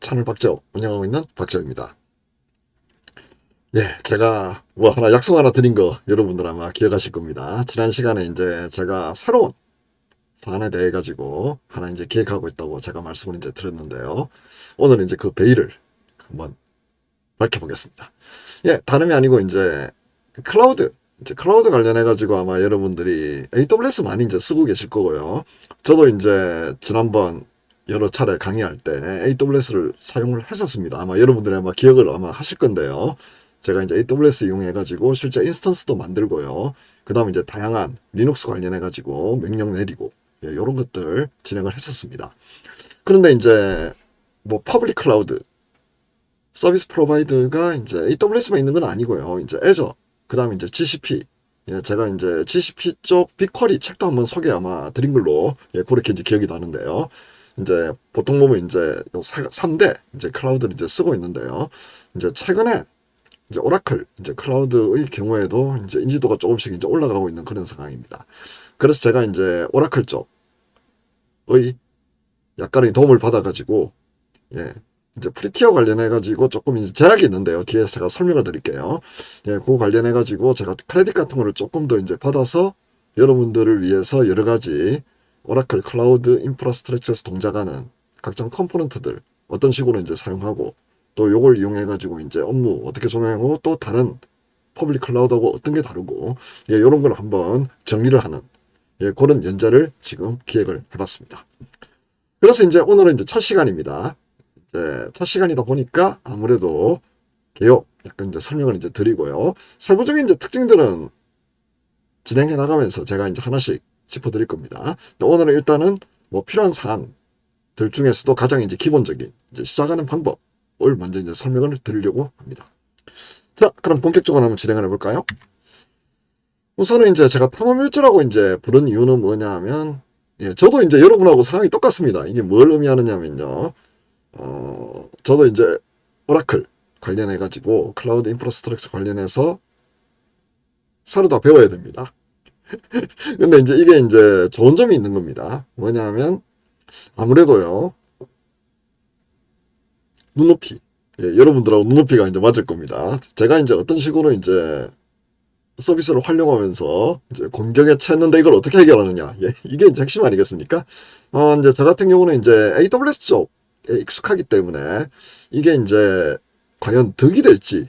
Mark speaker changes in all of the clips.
Speaker 1: 채널 박재호 운영하고 있는 박재호입니다. 예, 제가 뭐 하나 약속 하나 드린 거 여러분들 아마 기억하실 겁니다. 지난 시간에 이제 제가 새로운 사안에 대해 가지고 하나 이제 기획하고 있다고 제가 말씀을 이제 드렸는데요. 오늘 이제 그 베일을 한번 밝혀보겠습니다. 예, 다름이 아니고 이제 클라우드, 이제 클라우드 관련해 가지고 아마 여러분들이 AWS 많이 이제 쓰고 계실 거고요. 저도 이제 지난번 여러 차례 강의할 때 AWS를 사용을 했었습니다. 아마 여러분들이 아마 기억을 아마 하실 건데요. 제가 이제 AWS 이용해 가지고 실제 인스턴스도 만들고요. 그 다음에 이제 다양한 리눅스 관련해 가지고 명령 내리고 예, 이런 것들 진행을 했었습니다. 그런데 이제 뭐 퍼블릭 클라우드 서비스 프로바이더가 이제 AWS만 있는 건 아니고요. 이제 애저, 그 다음에 이제 GCP. 예, 제가 이제 GCP 쪽 빅쿼리 책도 한번 소개 아마 드린 걸로 예, 그렇게 이제 기억이 나는데요. 이제 보통 보면 이제 요 3대 이제 클라우드를 이제 쓰고 있는데요. 이제 최근에 이제 오라클 이제 클라우드의 경우에도 이제 인지도가 조금씩 이제 올라가고 있는 그런 상황입니다. 그래서 제가 이제 오라클 쪽의 약간의 도움을 받아가지고 예, 이제 프리티어 관련해 가지고 조금 이제 제약이 있는데요. 뒤에 제가 설명을 드릴게요. 예, 그 관련해 가지고 제가 크레딧 같은 거를 조금 더 이제 받아서 여러분들을 위해서 여러 가지 오라클 클라우드 인프라스트럭처에서 동작하는 각종 컴포넌트들 어떤 식으로 이제 사용하고 또 요걸 이용해 가지고 이제 업무 어떻게 조명하고 또 다른 퍼블릭 클라우드하고 어떤 게 다르고 예, 요런 걸 한번 정리를 하는 예, 그런 연자를 지금 기획을 해봤습니다. 그래서 이제 오늘은 이제 첫 시간입니다. 이제 첫 시간이다 보니까 아무래도 개요 약간 이제 설명을 이제 드리고요. 세부적인 이제 특징들은 진행해 나가면서 제가 이제 하나씩 짚어드릴 겁니다. 오늘은 일단은 뭐 필요한 사안들 중에서도 가장 이제 기본적인 이제 시작하는 방법을 먼저 이제 설명을 드리려고 합니다. 자, 그럼 본격적으로 한번 진행을 해볼까요? 우선은 이제 제가 탐험일지라고 이제 부른 이유는 뭐냐 하면, 예, 저도 이제 여러분하고 상황이 똑같습니다. 이게 뭘 의미하느냐면요. 어, 저도 이제 오라클 관련해가지고 클라우드 인프라스트럭처 관련해서 새로 다 배워야 됩니다. 근데 이제 이게 이제 좋은 점이 있는 겁니다. 뭐냐면 아무래도요 눈높이 예, 여러분들하고 눈높이가 이제 맞을 겁니다. 제가 이제 어떤 식으로 이제 서비스를 활용하면서 이제 공격에 처했는데 이걸 어떻게 해결하느냐 예, 이게 이제 핵심 아니겠습니까? 어, 이제 저 같은 경우는 이제 AWS 쪽에 익숙하기 때문에 이게 이제 과연 득이 될지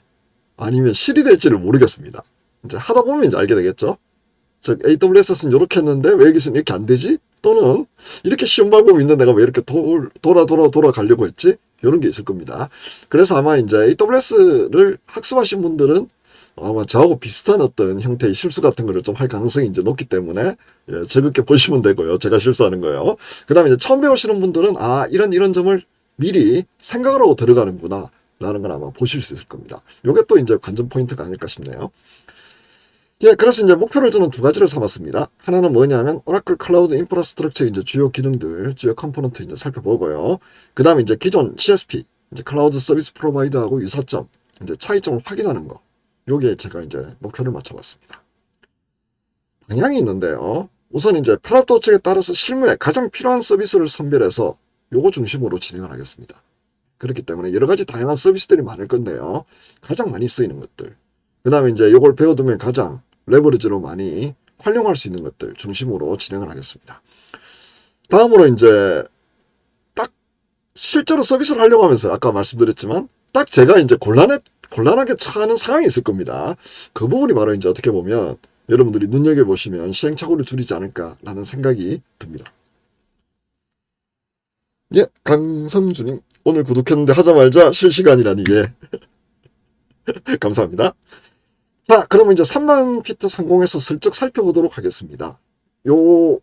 Speaker 1: 아니면 실이 될지를 모르겠습니다. 이제 하다 보면 이제 알게 되겠죠. 즉 AWS는 이렇게 했는데 왜 여기서는 이렇게 안 되지? 또는 이렇게 쉬운 방법이 있는데 내가 왜 이렇게 돌, 돌아 돌아 돌아 가려고 했지? 이런 게 있을 겁니다. 그래서 아마 이제 AWS를 학습하신 분들은 아마 저하고 비슷한 어떤 형태의 실수 같은 거를 좀 할 가능성이 이제 높기 때문에 예, 즐겁게 보시면 되고요. 제가 실수하는 거요. 그 다음에 이제 처음 배우시는 분들은 아 이런 이런 점을 미리 생각을 하고 들어가는구나 라는 걸 아마 보실 수 있을 겁니다. 요게 또 이제 관전 포인트가 아닐까 싶네요. 예, 그래서 이제 목표를 저는 두 가지를 삼았습니다. 하나는 뭐냐면 오라클 클라우드 인프라스트럭처 이제 주요 기능들, 주요 컴포넌트 이제 살펴보고요. 그 다음에 이제 기존 CSP, 이제 클라우드 서비스 프로바이더하고 유사점, 이제 차이점을 확인하는 거. 요게 제가 이제 목표를 맞춰봤습니다. 방향이 있는데요. 우선 이제 플라토 측에 따라서 실무에 가장 필요한 서비스를 선별해서 요거 중심으로 진행을 하겠습니다. 그렇기 때문에 여러 가지 다양한 서비스들이 많을 건데요. 가장 많이 쓰이는 것들. 그 다음에 이제 요걸 배워두면 가장 레버리지로 많이 활용할 수 있는 것들 중심으로 진행을 하겠습니다. 다음으로 이제 딱 실제로 서비스를 하려고 하면서 아까 말씀드렸지만 딱 제가 이제 곤란해, 곤란하게 처하는 상황이 있을 겁니다. 그 부분이 바로 이제 어떻게 보면 여러분들이 눈여겨 보시면 시행착오를 줄이지 않을까라는 생각이 듭니다. 예, 강성준님. 오늘 구독했는데 하자말자 실시간이라니, 예. 감사합니다. 자, 그러면 이제 3만 피트 상공에서 슬쩍 살펴보도록 하겠습니다. 요,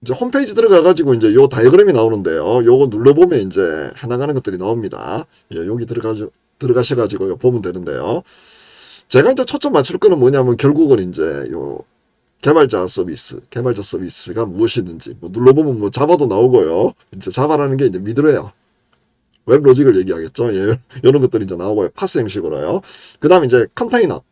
Speaker 1: 이제 홈페이지 들어가가지고 이제 요 다이어그램이 나오는데요. 요거 눌러보면 이제 해나가는 것들이 나옵니다. 예, 여기 들어가, 들어가셔가지고 보면 되는데요. 제가 이제 초점 맞출 거는 뭐냐면 결국은 이제 요 개발자 서비스, 개발자 서비스가 무엇이든지 뭐 눌러보면 뭐 자바도 나오고요. 이제 자바라는 게 이제 미드웨어. 웹 로직을 얘기하겠죠. 예, 이런 것들이 이제 나오고요. 파스 형식으로요. 그 다음에 이제 컨테이너.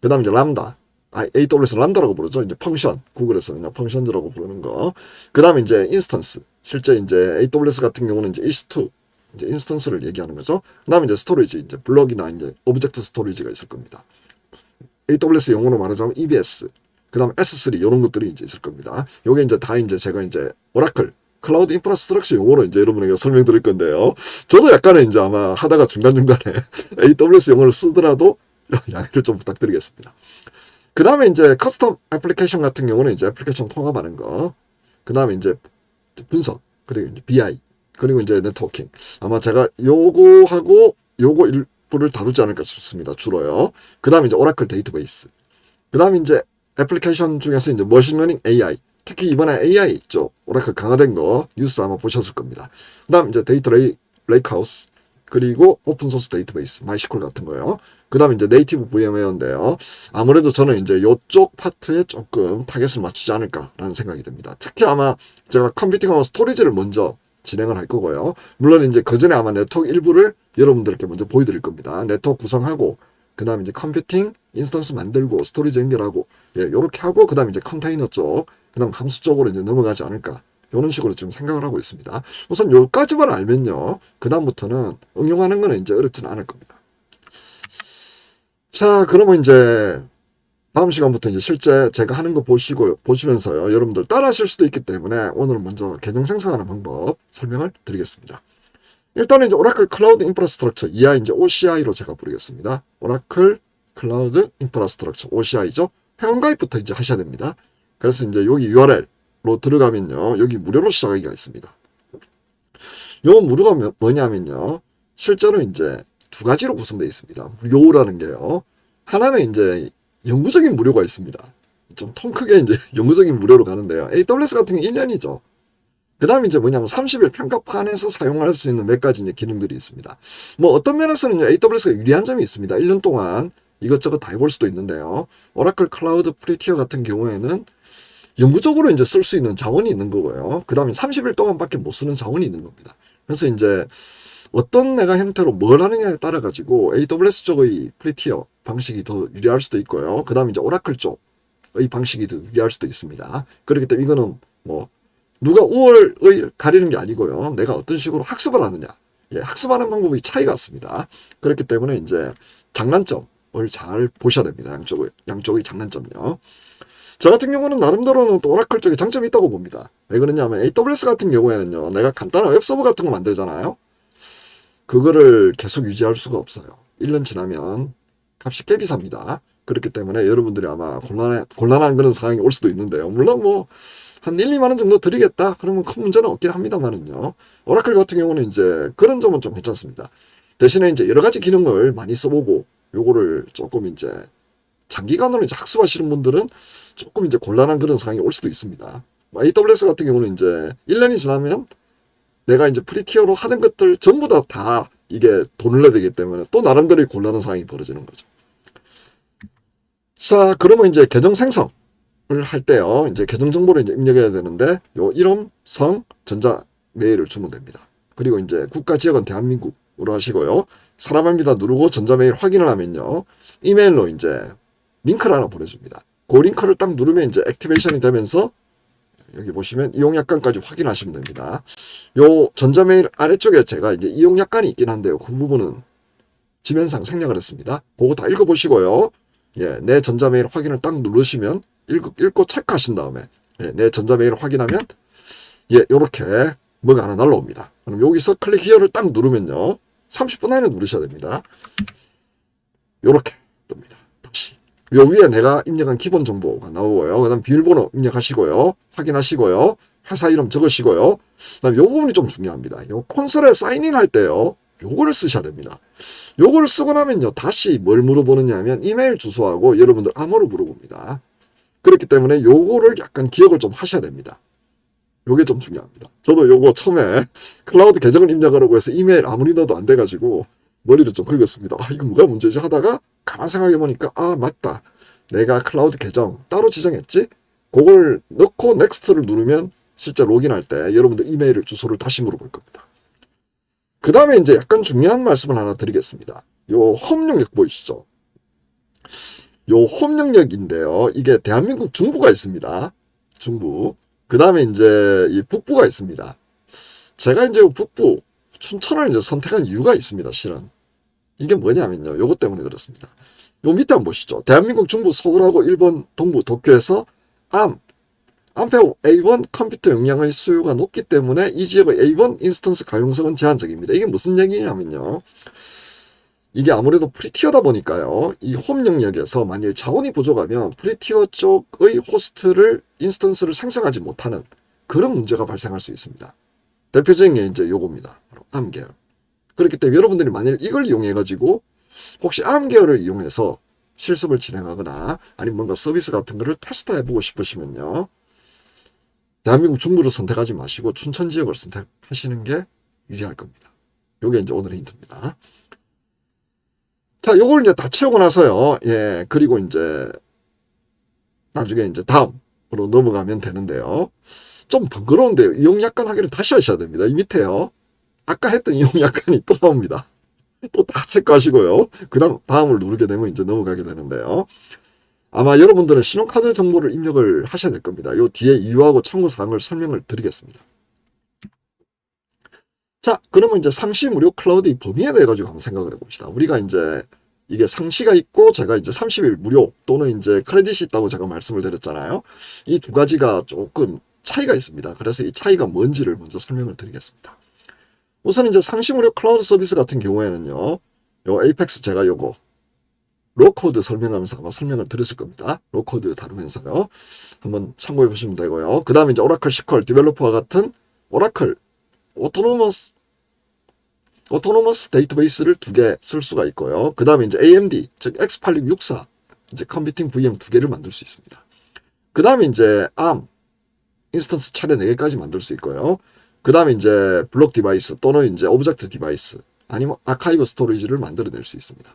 Speaker 1: 그 다음에 이제 람다. 아, AWS 람다라고 부르죠. 이제 펑션. 구글에서 그냥 펑션즈라고 부르는 거. 그 다음에 이제 인스턴스. 실제 이제 AWS 같은 경우는 이제 EC2. 이제 인스턴스를 얘기하는 거죠. 그 다음에 이제 스토리지 이제 블럭이나 이제 오브젝트 스토리지가 있을 겁니다. AWS 용어로 말하자면 EBS, 그 다음 S3 이런 것들이 이제 있을 겁니다. 요게 이제 다 이제 제가 이제 오라클 클라우드 인프라스트럭처 용어로 이제 여러분에게 설명드릴 건데요. 저도 약간은 이제 아마 하다가 중간중간에 AWS 용어를 쓰더라도 양해를 좀 부탁드리겠습니다. 그 다음에 이제 커스텀 애플리케이션 같은 경우는 이제 애플리케이션 통합하는 거. 그 다음에 이제 분석. 그리고 이제 BI. 그리고 이제 네트워킹. 아마 제가 요거하고 요거 일부를 다루지 않을까 싶습니다. 주로요. 그 다음에 이제 오라클 데이터베이스. 그 다음에 이제 애플리케이션 중에서 이제 머신러닝 AI. 특히 이번에 AI 쪽 오라클 강화된 거 뉴스 아마 보셨을 겁니다. 그 다음 이제 데이터 레이, 레이크하우스. 그리고 오픈소스 데이터베이스, 마이시콜 같은 거요. 그 다음에 이제 네이티브 VM웨어인데요. 아무래도 저는 이제 요쪽 파트에 조금 타겟을 맞추지 않을까라는 생각이 듭니다. 특히 아마 제가 컴퓨팅하고 스토리지를 먼저 진행을 할 거고요. 물론 이제 그 전에 아마 네트워크 일부를 여러분들께 먼저 보여드릴 겁니다. 네트워크 구성하고, 그 다음에 이제 컴퓨팅, 인스턴스 만들고, 스토리지 연결하고, 예, 요렇게 하고, 그 다음에 이제 컨테이너 쪽, 그 다음 함수 쪽으로 이제 넘어가지 않을까. 이런 식으로 지금 생각을 하고 있습니다. 우선 요까지만 알면요. 그다음부터는 응용하는 거는 이제 어렵지는 않을 겁니다. 자, 그러면 이제 다음 시간부터 이제 실제 제가 하는 거 보시고, 보시면서요. 여러분들 따라 하실 수도 있기 때문에 오늘은 먼저 계정 생성하는 방법 설명을 드리겠습니다. 일단은 이제 오라클 클라우드 인프라스트럭처 이하 이제 OCI로 제가 부르겠습니다. 오라클 클라우드 인프라스트럭처 OCI죠. 회원가입부터 이제 하셔야 됩니다. 그래서 이제 여기 URL 로 들어가면요. 여기 무료로 시작하기가 있습니다. 요 무료가 뭐냐면요. 실제로 이제 두 가지로 구성되어 있습니다. 무료라는 게요. 하나는 이제 영구적인 무료가 있습니다. 좀 통 크게 이제 영구적인 무료로 가는데요. AWS 같은 게 1년이죠. 그 다음에 이제 뭐냐면 30일 평가판에서 사용할 수 있는 몇 가지 이제 기능들이 있습니다. 뭐 어떤 면에서는 AWS가 유리한 점이 있습니다. 1년 동안 이것저것 다 해볼 수도 있는데요. 오라클 클라우드 프리티어 같은 경우에는 영구적으로 이제 쓸 수 있는 자원이 있는 거고요. 그 다음에 30일 동안밖에 못 쓰는 자원이 있는 겁니다. 그래서 이제 어떤 내가 형태로 뭘 하느냐에 따라 가지고 AWS 쪽의 프리티어 방식이 더 유리할 수도 있고요. 그 다음에 이제 오라클 쪽의 방식이 더 유리할 수도 있습니다. 그렇기 때문에 이거는 뭐 누가 우월을 가리는 게 아니고요. 내가 어떤 식으로 학습을 하느냐. 예, 학습하는 방법이 차이가 있습니다. 그렇기 때문에 이제 장단점을 잘 보셔야 됩니다. 양쪽의, 양쪽의 장단점요. 저 같은 경우는 나름대로는 또 오라클 쪽에 장점이 있다고 봅니다. 왜 그러냐면 AWS 같은 경우에는요. 내가 간단한 웹서버 같은 거 만들잖아요. 그거를 계속 유지할 수가 없어요. 1년 지나면 값이 꽤 비쌉니다. 그렇기 때문에 여러분들이 아마 곤란해, 곤란한 그런 상황이 올 수도 있는데요. 물론 뭐, 한 1, 2만원 정도 드리겠다? 그러면 큰 문제는 없긴 합니다만은요. 오라클 같은 경우는 이제 그런 점은 좀 괜찮습니다. 대신에 이제 여러 가지 기능을 많이 써보고, 요거를 조금 이제 장기간으로 이제 학습하시는 분들은 조금 이제 곤란한 그런 상황이 올 수도 있습니다. 뭐 AWS 같은 경우는 이제 1년이 지나면 내가 이제 프리티어로 하는 것들 전부 다, 다 이게 돈을 내야 되기 때문에 또 나름대로의 곤란한 상황이 벌어지는 거죠. 자, 그러면 이제 계정 생성을 할 때요. 이제 계정 정보를 이제 입력해야 되는데 요 이름, 성, 전자 메일을 주면 됩니다. 그리고 이제 국가 지역은 대한민국으로 하시고요. 사람합니다 누르고 전자 메일 확인을 하면요. 이메일로 이제 링크를 하나 보내줍니다. 그 링크를 딱 누르면 이제 액티베이션이 되면서 여기 보시면 이용 약관까지 확인하시면 됩니다. 요 전자메일 아래쪽에 제가 이제 이용 약관이 있긴 한데요. 그 부분은 지면상 생략을 했습니다. 그거 다 읽어보시고요. 예, 내 전자메일 확인을 딱 누르시면 읽고, 읽고 체크하신 다음에 예, 내 전자메일을 확인하면 예, 요렇게 뭐가 하나 날라옵니다. 그럼 여기서 클릭 히어를 딱 누르면요. 30분 안에 누르셔야 됩니다. 요렇게 위에 내가 입력한 기본 정보가 나오고요. 그 다음 비밀번호 입력하시고요. 확인하시고요. 회사 이름 적으시고요. 그 다음 요 부분이 좀 중요합니다. 요 콘솔에 사인인 할 때요. 요거를 쓰셔야 됩니다. 요거를 쓰고 나면요. 다시 뭘 물어보느냐 하면 이메일 주소하고 여러분들 암호로 물어봅니다. 그렇기 때문에 요거를 약간 기억을 좀 하셔야 됩니다. 요게 좀 중요합니다. 저도 요거 처음에 클라우드 계정을 입력하라고 해서 이메일 아무리 넣어도 안 돼가지고 머리를 좀 긁었습니다. 아, 이거 뭐가 문제지 하다가 가만 생각해 보니까 아, 맞다. 내가 클라우드 계정 따로 지정했지? 그걸 넣고 넥스트를 누르면 실제 로그인할 때 여러분들 이메일 주소를 다시 물어볼 겁니다. 그 다음에 이제 약간 중요한 말씀을 하나 드리겠습니다. 요 홈 영역 보이시죠? 요 홈 영역인데요. 이게 대한민국 중부가 있습니다. 중부. 그 다음에 이제 이 북부가 있습니다. 제가 이제 북부 춘천을 이제 선택한 이유가 있습니다. 실은 이게 뭐냐면요. 요것 때문에 그렇습니다. 요 밑에 한번 보시죠. 대한민국 중부 서울하고 일본 동부 도쿄에서 암 암페오 A1 컴퓨터 용량의 수요가 높기 때문에 이 지역의 A1 인스턴스 가용성은 제한적입니다. 이게 무슨 얘기냐면요. 이게 아무래도 프리티어다 보니까요. 이 홈 영역에서 만일 자원이 부족하면 프리티어 쪽의 호스트를 인스턴스를 생성하지 못하는 그런 문제가 발생할 수 있습니다. 대표적인 게 이제 요겁니다. 바로 암 계열. 그렇기 때문에 여러분들이 만일 이걸 이용해 가지고 혹시 암 계열을 이용해서 실습을 진행하거나 아니면 뭔가 서비스 같은 거를 테스트해 보고 싶으시면요. 대한민국 중부를 선택하지 마시고 춘천 지역을 선택하시는 게 유리할 겁니다. 요게 이제 오늘의 힌트입니다. 자, 요걸 이제 다 채우고 나서요. 예, 그리고 이제 나중에 이제 다음으로 넘어가면 되는데요. 좀 번거로운데요. 이용 약관 확인을 다시 하셔야 됩니다. 이 밑에요. 아까 했던 이용 약관이 또 나옵니다. 또 다 체크하시고요. 그 다음, 다음을 누르게 되면 이제 넘어가게 되는데요. 아마 여러분들은 신용카드 정보를 입력을 하셔야 될 겁니다. 요 뒤에 이유하고 참고 사항을 설명을 드리겠습니다. 자, 그러면 이제 상시 무료 클라우드 범위에 대해 가지고 한번 생각을 해봅시다. 우리가 이제 이게 상시가 있고 제가 이제 30일 무료 또는 이제 크레딧이 있다고 제가 말씀을 드렸잖아요. 이 두 가지가 조금 차이가 있습니다. 그래서 이 차이가 뭔지를 먼저 설명을 드리겠습니다. 우선 이제 상시 무료 클라우드 서비스 같은 경우에는요. 요 에이펙스 제가 요거 로코드 설명하면서 아마 설명을 드렸을 겁니다. 로코드 다루면서요. 한번 참고해 보시면 되고요. 그 다음에 이제 오라클 시퀄 디벨로퍼와 같은 오라클 오토노머스 오토노머스 데이터베이스를 두 개 쓸 수가 있고요. 그 다음에 이제 AMD 즉 X8664 이제 컴퓨팅 VM 두 개를 만들 수 있습니다. 그 다음에 이제 ARM 인스턴스 차례 4개까지 만들 수 있고요. 그 다음에 이제 블록 디바이스 또는 이제 오브젝트 디바이스 아니면 아카이브 스토리지를 만들어낼 수 있습니다.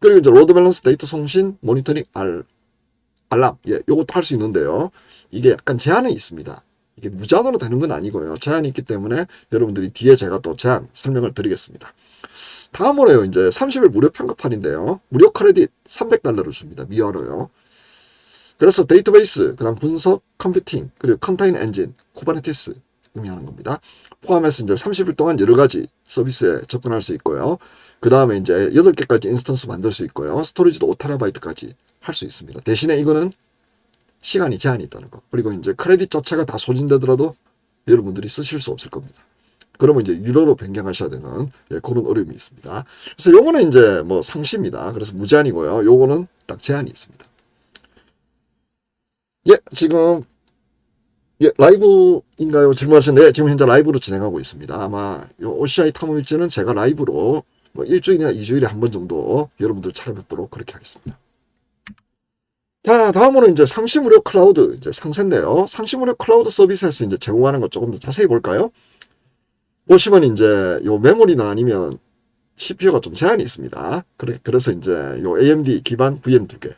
Speaker 1: 그리고 이제 로드 밸런스 데이터 송신 모니터링 알, 알람 예, 요것도 할 수 있는데요. 이게 약간 제한이 있습니다. 이게 무제한으로 되는 건 아니고요. 제한이 있기 때문에 여러분들이 뒤에 제가 또 제한 설명을 드리겠습니다. 다음으로요. 이제 30일 무료 평가판인데요. 무료 크레딧 300달러를 줍니다. 미화로요. 그래서 데이터베이스, 그 다음 분석, 컴퓨팅, 그리고 컨테이너 엔진, 쿠버네티스 의미하는 겁니다. 포함해서 이제 30일 동안 여러 가지 서비스에 접근할 수 있고요. 그 다음에 이제 8개까지 인스턴스 만들 수 있고요. 스토리지도 5TB까지 할 수 있습니다. 대신에 이거는 시간이 제한이 있다는 거. 그리고 이제 크레딧 자체가 다 소진되더라도 여러분들이 쓰실 수 없을 겁니다. 그러면 이제 유료로 변경하셔야 되는 예, 그런 어려움이 있습니다. 그래서 요거는 이제 뭐 상시입니다. 그래서 무제한이고요. 요거는 딱 제한이 있습니다. 예, 지금 예, 라이브인가요? 질문하셨는데, 네, 지금 현재 라이브로 진행하고 있습니다. 아마, 요 OCI 탐험일지는 제가 라이브로 뭐 일주일이나 이주일에 한 번 정도 여러분들 찾아뵙도록 그렇게 하겠습니다. 자, 다음으로 이제 상시 무료 클라우드, 이제 상세인데요. 상시 무료 클라우드 서비스에서 이제 제공하는 것 조금 더 자세히 볼까요? 보시면 이제 요 메모리나 아니면 CPU가 좀 제한이 있습니다. 그래, 그래서 이제 요 AMD 기반 VM 두 개.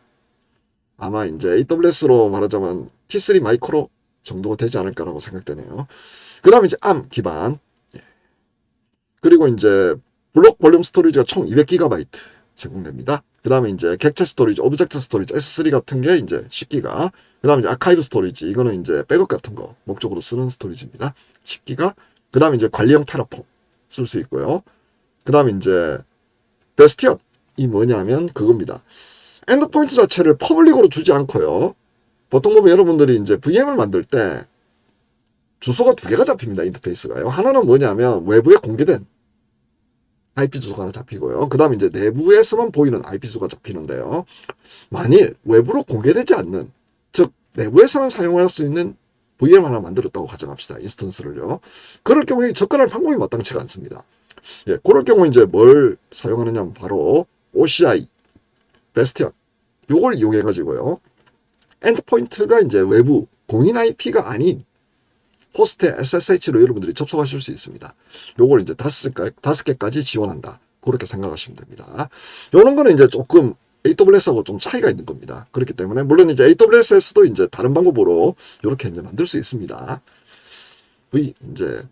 Speaker 1: 아마 이제 AWS로 말하자면 T3 마이크로 정도가 되지 않을까라고 생각되네요. 그 다음에 이제 ARM 기반. 예. 그리고 이제 블록 볼륨 스토리지가 총 200GB 제공됩니다. 그 다음에 이제 객체 스토리지, 오브젝트 스토리지, S3 같은 게 이제 10기가. 그 다음에 이제 아카이브 스토리지, 이거는 이제 백업 같은 거 목적으로 쓰는 스토리지입니다. 10기가. 그 다음에 이제 관리형 테라폼 쓸 수 있고요. 그 다음에 이제 베스티언. 이 뭐냐면 그겁니다. 엔드포인트 자체를 퍼블릭으로 주지 않고요. 보통 보면 여러분들이 이제 VM을 만들 때 주소가 두 개가 잡힙니다. 인터페이스가요. 하나는 뭐냐면 외부에 공개된 IP 주소가 하나 잡히고요. 그 다음에 이제 내부에서만 보이는 IP 주소가 잡히는데요. 만일 외부로 공개되지 않는, 즉, 내부에서만 사용할 수 있는 VM 하나 만들었다고 가정합시다. 인스턴스를요. 그럴 경우에 접근할 방법이 마땅치가 않습니다. 예, 그럴 경우 이제 뭘 사용하느냐면 바로 OCI, 베스티언, 요걸 이용해가지고요. 엔드포인트가 이제 외부 공인 IP가 아닌 호스트 SSH로 여러분들이 접속하실 수 있습니다. 요걸 이제 다섯 개, 다섯 개까지 지원한다. 그렇게 생각하시면 됩니다. 요런 거는 이제 조금 AWS하고 좀 차이가 있는 겁니다. 그렇기 때문에 물론 이제 AWS에서도 이제 다른 방법으로 이렇게 이제 만들 수 있습니다. V 이제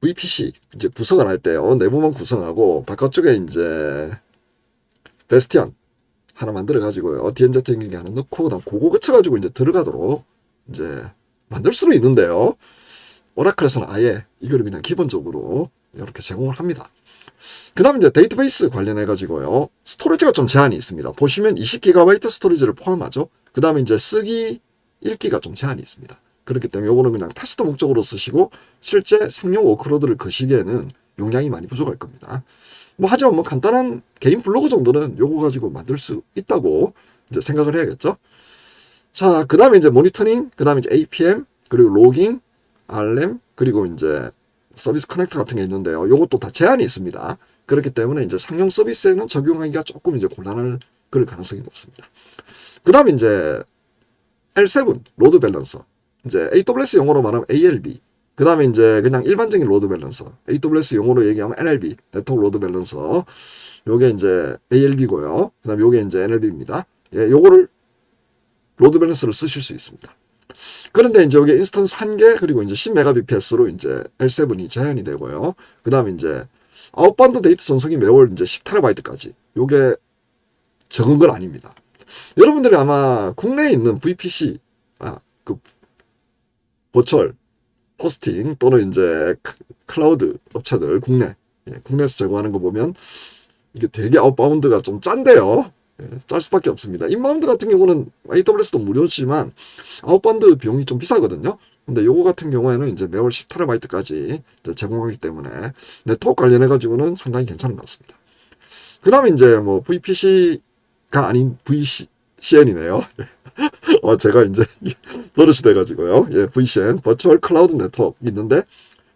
Speaker 1: VPC 이제 구성을 할 때요 내부만 구성하고 바깥쪽에 이제 베스티언 하나 만들어 가지고요 DMZ 기기 하나 넣고 그다음 그거 거쳐 가지고 이제 들어가도록 이제 만들 수는 있는데요. 오라클에서는 아예 이거를 그냥 기본적으로 이렇게 제공을 합니다. 그 다음 이제 데이터베이스 관련해 가지고요. 스토리지가 좀 제한이 있습니다. 보시면 20GB 스토리지를 포함하죠. 그 다음에 이제 쓰기 읽기가 좀 제한이 있습니다. 그렇기 때문에 요거는 그냥 테스트 목적으로 쓰시고 실제 상용 워크로드를 거시기에는 용량이 많이 부족할 겁니다. 뭐 하지만 뭐 간단한 개인 블로그 정도는 요거 가지고 만들 수 있다고 이제 생각을 해야겠죠. 자, 그 다음에 이제 모니터링, 그 다음에 이제 APM, 그리고 로깅, RM, 그리고 이제 서비스 커넥터 같은 게 있는데요. 요것도 다 제한이 있습니다. 그렇기 때문에 이제 상용 서비스에는 적용하기가 조금 이제 곤란할 그럴 가능성이 높습니다. 그 다음에 이제 L7 로드 밸런서, 이제 AWS 용어로 말하면 ALB, 그 다음에 이제 그냥 일반적인 로드 밸런서, AWS 용어로 얘기하면 NLB, 네트워크 로드 밸런서, 요게 이제 ALB고요. 그 다음에 요게 이제 NLB입니다. 예, 요거를 로드 밸런스를 쓰실 수 있습니다. 그런데 이제 여기 인스턴스 한 개, 그리고 이제 10mbps로 이제 L7이 제한이 되고요. 그 다음에 이제 아웃바운드 데이터 전송이 매월 이제 10TB까지. 요게 적은 건 아닙니다. 여러분들이 아마 국내에 있는 VPC, 아, 그, 버철, 호스팅 또는 이제 크- 클라우드 업체들 국내, 예, 국내에서 제공하는 거 보면 이게 되게 아웃바운드가 좀 짠데요. 예, 짤 수밖에 없습니다. 인바운드 같은 경우는 AWS도 무료지만 아웃바운드 비용이 좀 비싸거든요. 근데 요거 같은 경우에는 이제 매월 10TB까지 제공하기 때문에 네트워크 관련해 가지고는 상당히 괜찮은 것 같습니다. 그 다음에 이제 뭐 VPC가 아닌 VCN이네요. 어, 제가 이제 버릇이 돼가지고요. 예, VCN, 버추얼 클라우드 네트워크 있는데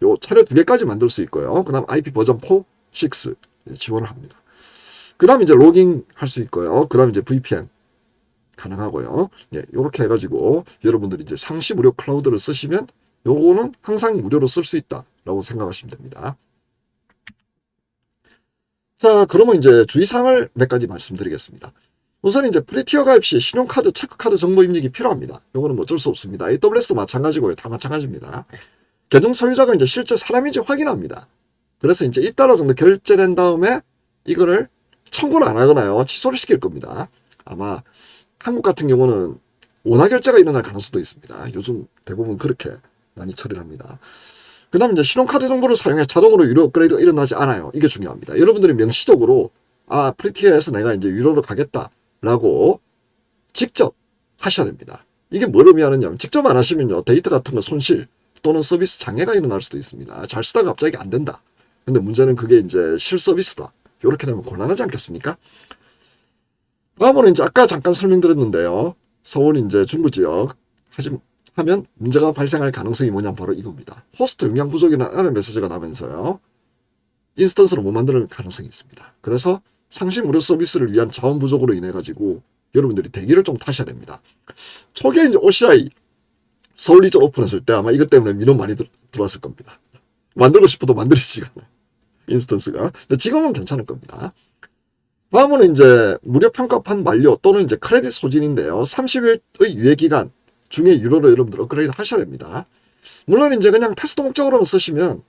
Speaker 1: 요 차례 두 개까지 만들 수 있고요. 그 다음 IP 버전 4, 6 지원을 합니다. 그 다음 이제 로깅 할 수 있고요. 그 다음 이제 VPN 가능하고요. 예, 요렇게 해가지고 여러분들이 이제 상시 무료 클라우드를 쓰시면 요거는 항상 무료로 쓸 수 있다라고 생각하시면 됩니다. 자, 그러면 이제 주의사항을 몇 가지 말씀드리겠습니다. 우선 이제 프리티어 가입 시 신용카드, 체크카드 정보 입력이 필요합니다. 요거는 뭐 어쩔 수 없습니다. AWS도 마찬가지고요. 다 마찬가지입니다. 계정 소유자가 이제 실제 사람인지 확인합니다. 그래서 이제 1달러 정도 결제된 다음에 이거를 청구를 안 하거나요. 취소를 시킬 겁니다. 아마 한국 같은 경우는 원화 결제가 일어날 가능성도 있습니다. 요즘 대부분 그렇게 많이 처리를 합니다. 그 다음 이제 신용카드 정보를 사용해 자동으로 유료 업그레이드가 일어나지 않아요. 이게 중요합니다. 여러분들이 명시적으로 아, 프리티어에서 내가 이제 유료로 가겠다 라고 직접 하셔야 됩니다. 이게 뭘 의미하느냐 직접 안 하시면요. 데이터 같은 거 손실 또는 서비스 장애가 일어날 수도 있습니다. 잘 쓰다가 갑자기 안 된다. 근데 문제는 그게 이제 실서비스다. 이렇게 되면 곤란하지 않겠습니까? 다음으로 이제 아까 잠깐 설명드렸는데요. 서울 이제 중부 지역 하지 하면 문제가 발생할 가능성이 뭐냐면 바로 이겁니다. 호스트 용량 부족이라는 메시지가 나면서요. 인스턴스로 못 만드는 가능성이 있습니다. 그래서 상시 무료 서비스를 위한 자원 부족으로 인해 가지고 여러분들이 대기를 좀 타셔야 됩니다. 초기에 이제 OCI 서울 리전 오픈했을 때 아마 이것 때문에 민원 많이 들, 들어왔을 겁니다. 만들고 싶어도 만들어지지가 않아요. 인스턴스가. 근데 지금은 괜찮을 겁니다. 다음은 이제 무료 평가판 만료 또는 이제 크레딧 소진인데요. 30일의 유예 기간 중에 유료로 여러분들 업그레이드 하셔야 됩니다. 물론 이제 그냥 테스트 목적으로만 쓰시면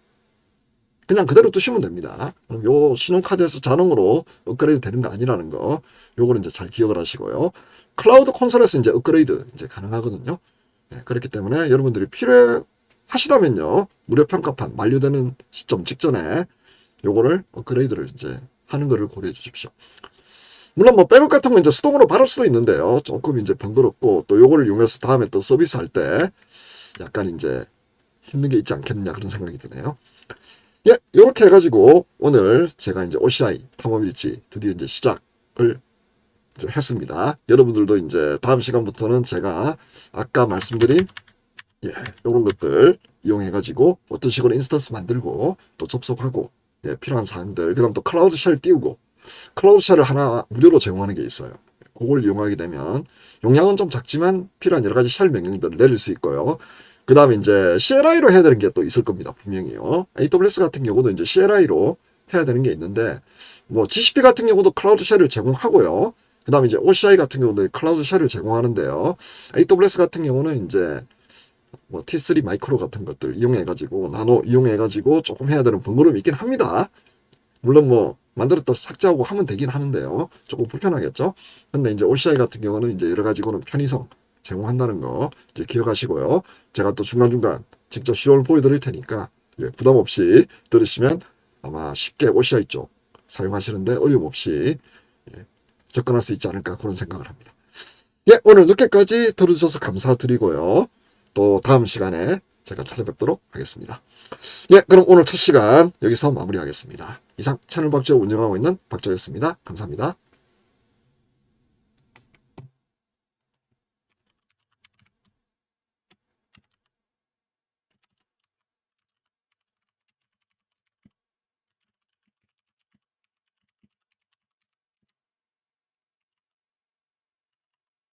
Speaker 1: 그냥 그대로 두시면 됩니다. 그럼 요 신용카드에서 자동으로 업그레이드 되는 거 아니라는 거, 요거는 이제 잘 기억을 하시고요. 클라우드 콘솔에서 이제 업그레이드 이제 가능하거든요. 네, 그렇기 때문에 여러분들이 필요하시다면요. 무료 평가판 만료되는 시점 직전에 요거를 업그레이드를 이제 하는 거를 고려해 주십시오. 물론 뭐 백업 같은 건 이제 수동으로 바를 수도 있는데요. 조금 이제 번거롭고 또 요거를 이용해서 다음에 또 서비스 할 때 약간 이제 힘든 게 있지 않겠느냐 그런 생각이 드네요. 예, 요렇게 해가지고 오늘 제가 이제 OCI 탐험일지 드디어 이제 시작을 이제 했습니다. 여러분들도 이제 다음 시간부터는 제가 아까 말씀드린 예, 요런 것들 이용해가지고 어떤 식으로 인스턴스 만들고 또 접속하고 예, 필요한 사항들 그다음 또 클라우드 쉘 띄우고 클라우드 쉘을 하나 무료로 제공하는 게 있어요. 그걸 이용하게 되면 용량은 좀 작지만 필요한 여러 가지 쉘 명령들을 내릴 수 있고요. 그 다음에 이제 CLI로 해야 되는 게 또 있을 겁니다. 분명히요. AWS 같은 경우도 이제 CLI로 해야 되는 게 있는데 뭐 GCP 같은 경우도 클라우드 쉘을 제공하고요. 그 다음에 이제 OCI 같은 경우도 클라우드 쉘을 제공하는데요. AWS 같은 경우는 이제 뭐 T3 마이크로 같은 것들 이용해가지고 나노 이용해가지고 조금 해야 되는 번거로움이 있긴 합니다. 물론 뭐 만들었다 삭제하고 하면 되긴 하는데요. 조금 불편하겠죠. 근데 이제 OCI 같은 경우는 이제 여러 가지 거는 편의성 제공한다는 거 이제 기억하시고요. 제가 또 중간중간 직접 시험을 보여드릴 테니까 예, 부담 없이 들으시면 아마 쉽게 OCI 쪽 사용하시는데 어려움 없이 예, 접근할 수 있지 않을까 그런 생각을 합니다. 예, 오늘 늦게까지 들어주셔서 감사드리고요. 또 다음 시간에 제가 찾아뵙도록 하겠습니다. 예, 그럼 오늘 첫 시간 여기서 마무리하겠습니다. 이상 채널 박조 운영하고 있는 박조였습니다. 감사합니다.